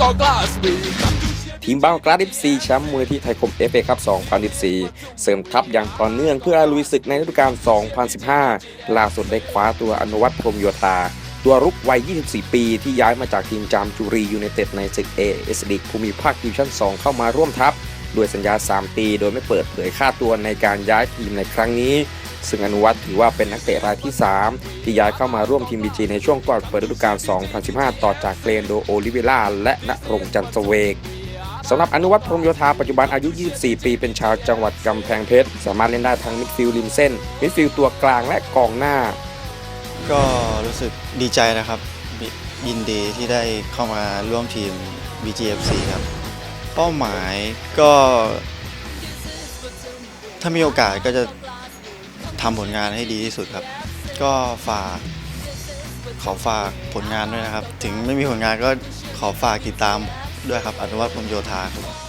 Hourglass Speed ทีมบางกลาดิฟซีแชมป์มือที่ไทยคมเอฟเอคัพ2014 เสริมทัพอย่างต่อเนื่องเพื่อลุยศึกในฤดูกาล 2015 ล่าสุดได้คว้าตัวอนุวัตพรมโยธาตัวรุกวัย 24 ปีที่ย้ายมาจากทีมจามจุรียูไนเต็ดในศึก AS ลีกภูมิภาคดิวิชั่น 2 เข้ามาร่วมทัพด้วยสัญญา 3 ปี โดยไม่เปิดเผยค่าตัวในการย้ายทีมในครั้งนี้ ซึ่งอนุวัตถือว่าเป็นนักเตะรายที่ 3 ที่ย้ายเข้ามาร่วมทีมบีจีในช่วงก่อนเปิดฤดูกาล 2015 ต่อจากเกรนโดโอลิเวล่าและณรงค์จันทร์เสเวกสำหรับอนุวัตพรมโยธาปัจจุบันอายุ 24 ปีเป็นชาวจังหวัดกำแพงเพชร สามารถเล่นได้ทั้งมิดฟิลด์ริมเส้น มิดฟิลด์ตัวกลางและกองหน้า ก็รู้สึกดีใจนะครับยิยินดีที่ได้เข้ามาร่วมทีม BGFC ครับ เป้าหมายก็ ถ้ามีโอกาสก็จะ ทำผลงานให้ดีที่สุดครับ ก็ฝากขอฝากผลงานด้วยนะครับ ถึงไม่มีผลงานก็ขอฝากติดตามด้วยครับอนุวัฒน์พรมโยธาครับ